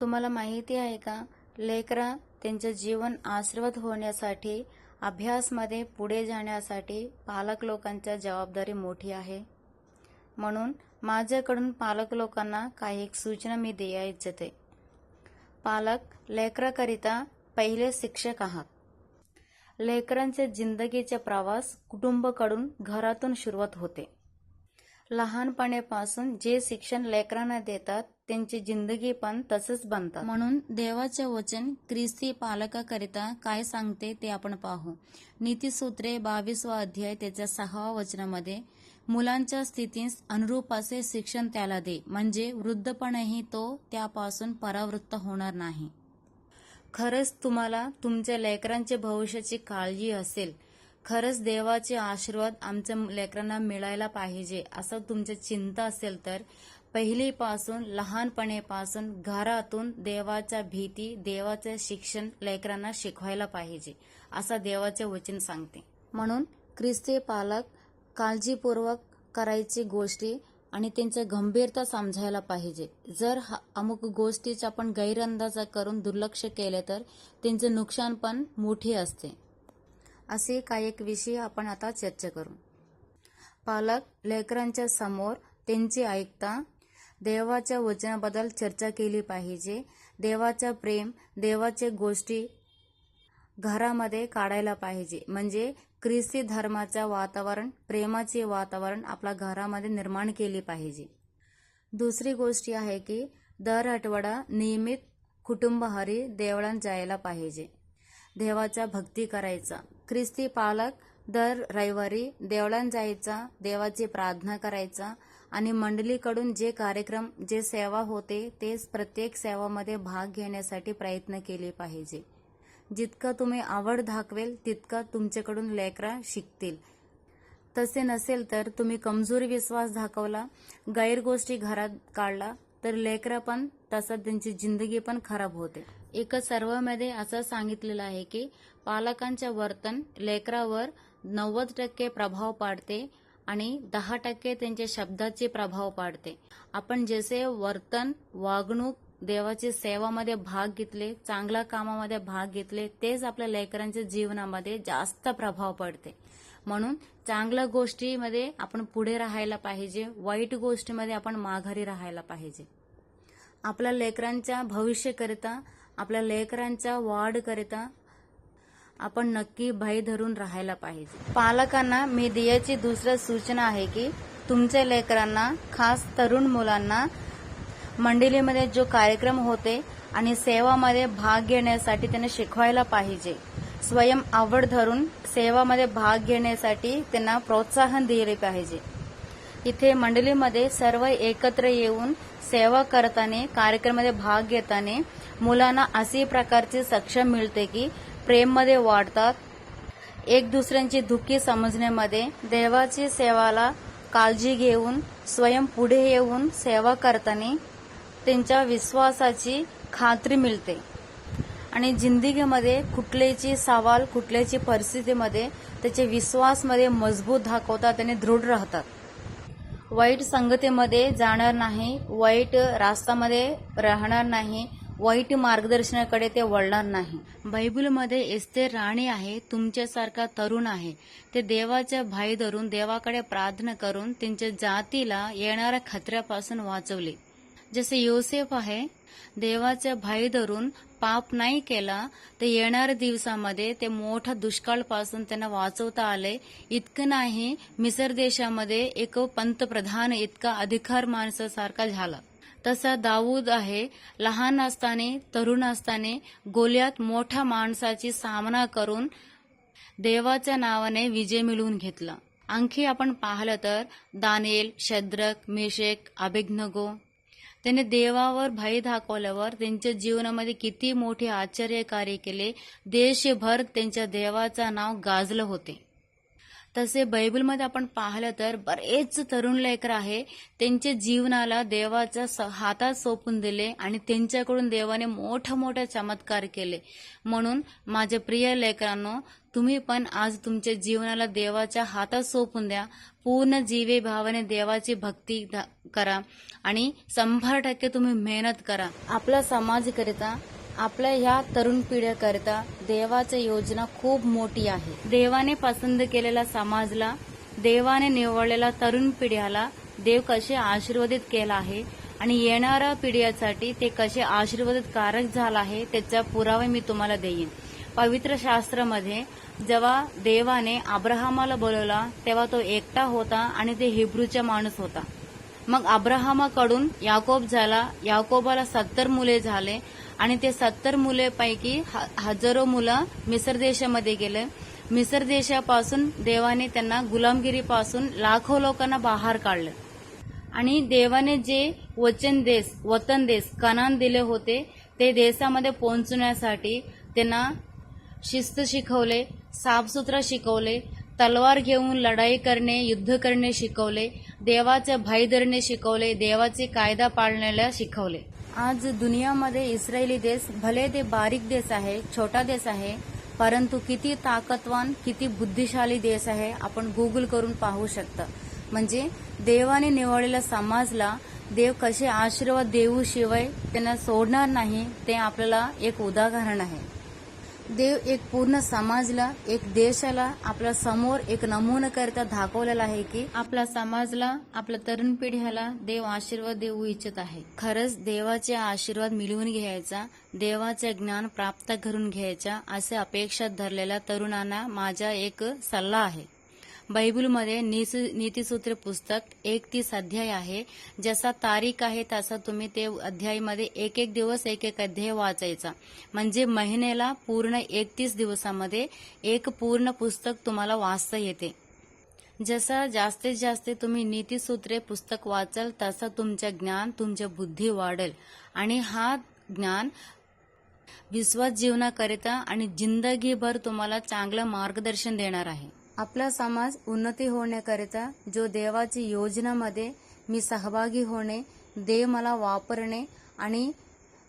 तुम्हाला माहिती आहे का? लेकरा त्यांचे जीवन आशीर्वाद होण्यासाठी अभ्यासमध्ये पुढे जाण्यासाठी पालक लोकांच्या जबाबदारी मोठी आहे. म्हणून माझ्याकडून पालक लोकांना काही एक सूचना मी द्यायला इच्छिते. पालक लेकराकरिता पहिले शिक्षक आहात. लेकरांच्या जिंदगीचा प्रवास कुटुंबाकडून घरातून सुरुवात होते. लहानपणापासून जे शिक्षण लेकरांना देतात त्यांची जिंदगी पण तसंच बनतात. म्हणून देवाचे वचन ख्रिस्ती पालकाकरिता काय सांगते ते आपण पाहू. नीतीसूत्रे बावीसवा अध्याय त्याच्या सहावा वचनामध्ये मुलांच्या स्थितीस अनुरूप असे शिक्षण त्याला दे म्हणजे वृद्धपणही तो त्यापासून परावृत्त होणार नाही. खरंच तुम्हाला तुमच्या लेकरांच्या भविष्याची काळजी असेल खरंच देवाचे आशीर्वाद आमच्या लेकरांना मिळायला पाहिजे असं तुमची चिंता असेल तर पहिलीपासून लहानपणीपासून घरातून देवाच्या भीती देवाचे शिक्षण लेकरांना शिकवायला पाहिजे असं देवाचे वचन सांगते. म्हणून ख्रिस्ती पालक काळजीपूर्वक करायची गोष्टी आणि त्यांच्या गंभीरता समजायला पाहिजे. जर हा- अमुक गोष्टीचा आपण गैरअंदाज करून दुर्लक्ष केले तर त्यांचे नुकसान पण मोठे असते. असे काही एक विषय आपण आता चर्चा करू. पालक लेकरांच्या समोर त्यांची ऐकता देवाच्या वचनाबद्दल चर्चा केली पाहिजे. देवाचा प्रेम देवाचे गोष्टी घरामध्ये काढायला पाहिजे. म्हणजे ख्रिस्ती धर्माचं वातावरण प्रेमाचे वातावरण आपल्या घरामध्ये निर्माण केले पाहिजे. दुसरी गोष्ट आहे की दर आठवडा नियमित कुटुंबहारी देवळात जायला पाहिजे. देवाचा भक्ती करायचा. ख्रिस्ती पालक दर रविवारी देवळात जायचा देवाची प्रार्थना करायचा आणि मंडळीकडून जे कार्यक्रम जे सेवा होते तेच प्रत्येक सेवामध्ये भाग घेण्यासाठी प्रयत्न केले पाहिजे. जितकं तुम्ही आवड दाखवेल तितकं तुमच्याकडून लेकरा शिकतील. तसे नसेल तर तुम्ही कमजोरी विश्वास दाखवला गैरगोष्टी घरात काढला तर लेकरं पण तसं त्यांची जिंदगी पण खराब होते. एका सर्वमध्ये असं सांगितलेलं आहे की पालकांचे वर्तन लेकरावर नव्वद टक्के प्रभाव पाडते आणि दहा टक्के त्यांच्या शब्दाचे प्रभाव पाडते. आपण जसे वर्तन वागणूक देवाची सेवामध्ये भाग घेतले चांगल्या कामामध्ये भाग घेतले तेच आपल्या लेकरांच्या जीवनामध्ये जास्त प्रभाव पडते. म्हणून चांगल्या गोष्टीमध्ये आपण पुढे राहायला पाहिजे वाईट गोष्टीमध्ये आपण माघारी राहायला पाहिजे. आपल्या लेकरांच्या भविष्याकरिता आपल्या लेकरांच्या वाढकरिता आपण नक्की भय धरून राहायला पाहिजे. पालकांना मी दियाची दुसऱ्या सूचना आहे की तुमच्या लेकरांना खास तरुण मुलांना मंडळीमध्ये जो कार्यक्रम होते आणि सेवामध्ये भाग घेण्यासाठी त्यांना शिकवायला पाहिजे. स्वयं आवड धरून सेवामध्ये भाग घेण्यासाठी त्यांना प्रोत्साहन दिले पाहिजे. इथे मंडळीमध्ये सर्व एकत्र येऊन सेवा करताना कार्यक्रमामध्ये भाग घेताना मुलांना अशी प्रकारची सक्षम मिळते की प्रेममध्ये वाढतात. एक दुसऱ्यांची दुःखी समजण्यामध्ये देवाची सेवाला काळजी घेऊन स्वयं पुढे येऊन सेवा करताना त्यांच्या विश्वासाची खात्री मिळते. आणि जिंदगीमध्ये कुठल्याची सवाल कुठल्याची परिस्थितीमध्ये त्याचे विश्वासमध्ये मजबूत दाखवतात आणि दृढ राहतात. वाईट संगतीमध्ये जाणार नाही वाईट रास्तामध्ये राहणार नाही वाईट मार्गदर्शनाकडे ते वळणार नाही. बायबलमध्ये एस्ते राणी आहे तुमच्यासारखा तरुण आहे. ते देवाच्या भाई धरून देवाकडे प्रार्थना करून त्यांच्या जातीला येणाऱ्या खतऱ्यापासून वाचवले. जसे योसेफ आहे देवाच्या भाई धरून पाप नाही केला तर येणाऱ्या दिवसामध्ये ते मोठ्या दुष्काळपासून त्यांना वाचवता आले. इतकं नाही मिसर देशामध्ये एक पंतप्रधान इतका अधिकार माणसासारखा झाला. तसा दाऊद आहे लहान असताना तरुण असताना गोल्यात मोठ्या माणसाची सामना करून देवाच्या नावाने विजय मिळवून घेतला. आणखी आपण पाहिलं तर दानेल शद्रक मिशेक अभिज्ञगो त्याने देवावर भय दाखवल्यावर त्यांच्या जीवनामध्ये किती मोठे आश्चर्य कार्य केले. देशभर त्यांच्या देवाचं नाव गाजलं होते. तसे बायबलमध्ये आपण पाहिलं तर बरेच तरुण लेकर आहे. त्यांच्या जीवनाला देवाच्या स- हातात सोपून दिले आणि त्यांच्याकडून देवाने मोठे मोठे चमत्कार केले. म्हणून माझ्या प्रिय लेकरांनो तुम्ही पण आज तुमच्या जीवनाला देवाच्या हातात सोपून द्या. पूर्ण जीवे भावाने देवाची भक्ती ध- करा आणि शंभर टक्के तुम्ही मेहनत करा. आपला समाजकरिता आपल्या ह्या तरुण पिढ्याकरिता देवाची योजना खूप मोठी आहे. देवाने पसंत केलेल्या समाजला देवाने निवडलेल्या तरुण पिढ्याला देव कसे आशीर्वादित केला आहे आणि येणाऱ्या पिढ्यासाठी ते कसे आशीर्वादित कारक झाला आहे त्याचा पुरावा मी तुम्हाला देईन. पवित्र शास्त्रामध्ये जेव्हा देवाने अब्राहमाला बोलवला तेव्हा तो एकटा होता आणि ते हिब्रूचा माणूस होता. मग अब्राहमाकडून याकोब झाला. याकोबाला सत्तर मुले झाले आणि ते सत्तर मुलेपैकी ह- हजारो मुलं मिसर देशामध्ये गेले. मिसर देशापासून देवाने त्यांना गुलामगिरीपासून लाखो लोकांना बाहेर काढलं. आणि देवाने जे वचन देश वतन देश कनान दिले होते ते देशामध्ये पोहोचण्यासाठी त्यांना शिस्त शिकवले साफसुथरा शिकवले तलवार घेऊन लढाई करणे युद्ध करणे शिकवले देवाचे भय धरणे शिकवले देवाचे कायदा पाळण्याला शिकवले. आज दुनियामध्ये इस्रायली देश भले ते बारीक देश आहे छोटा देश आहे परंतु किती ताकदवान किती बुद्धिशाली देश आहे आपण गुगल करून पाहू शकता. म्हणजे देवाने निवडलेल्या समाजला देव कसे आशीर्वाद देऊ शिवाय त्यांना सोडणार नाही ते आपल्याला एक उदाहरण आहे. देव एक पूर्ण समाजला एक देशाला आपल्यासमोर एक नमुना करता दाखवलेला आहे की आपल्या समाजला आपल्या तरुण पिढ्याला देव आशीर्वाद देऊ इच्छित आहे. खरंच देवाचे आशीर्वाद मिळवून घ्यायचा देवाचे ज्ञान प्राप्त करून घ्यायचा असे अपेक्षा धरलेल्या तरुणांना माझा एक सल्ला आहे. बायबलमध्ये नीस- नीतिसूत्र पुस्तक एक तीस अध्याय आहे. जसा तारीख आहे तसा तुम्ही ते अध्यायमध्ये एक एक दिवस एक एक अध्याय वाचायचा. म्हणजे महिन्याला पूर्ण एकतीस दिवसामध्ये एक पूर्ण पुस्तक तुम्हाला वाचता येते. जसा जास्तीत जास्त तुम्ही नीतिसूत्रे पुस्तक वाचाल तसं तुमचं ज्ञान तुमच्या बुद्धी वाढेल. आणि हा ज्ञान विश्वास जीवनाकरिता आणि जिंदगीभर तुम्हाला चांगलं मार्गदर्शन देणार आहे. आपला समाज उन्नती होण्याकरिता जो देवाची योजनामध्ये मी सहभागी होणे देव मला वापरणे आणि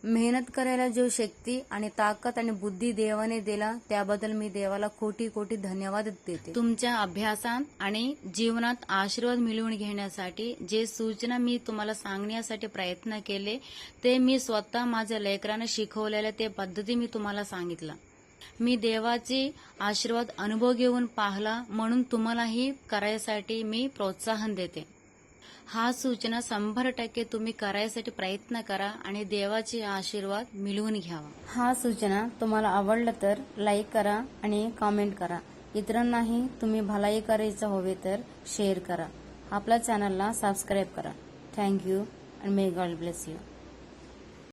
मेहनत करायला जो शक्ती आणि ताकद आणि बुद्धी देवाने दिला त्याबद्दल मी देवाला कोटी कोटी धन्यवाद देते. तुमच्या अभ्यासात आणि जीवनात आशीर्वाद मिळवून घेण्यासाठी जे सूचना मी तुम्हाला सांगण्यासाठी प्रयत्न केले ते मी स्वतः माझ्या लेकरांना शिकवलेल्या ते पद्धती मी तुम्हाला सांगितलं. मी देवाची आशीर्वाद अनुभव घेऊन पाहला म्हणून तुम्हालाही करायसाठी मी प्रोत्साहन देते. हा सूचना शंभर टक्के तुम्ही करायसाठी प्रयत्न करा आणि देवाचे आशीर्वाद मिळवून घ्यावा. हा सूचना तुम्हाला आवडलं तर लाईक करा आणि कॉमेंट करा. इतरांनाही तुम्ही भलाई करायचं हवे तर शेअर करा. आपल्या चॅनलला सबस्क्राईब करा. Thank you and may God bless you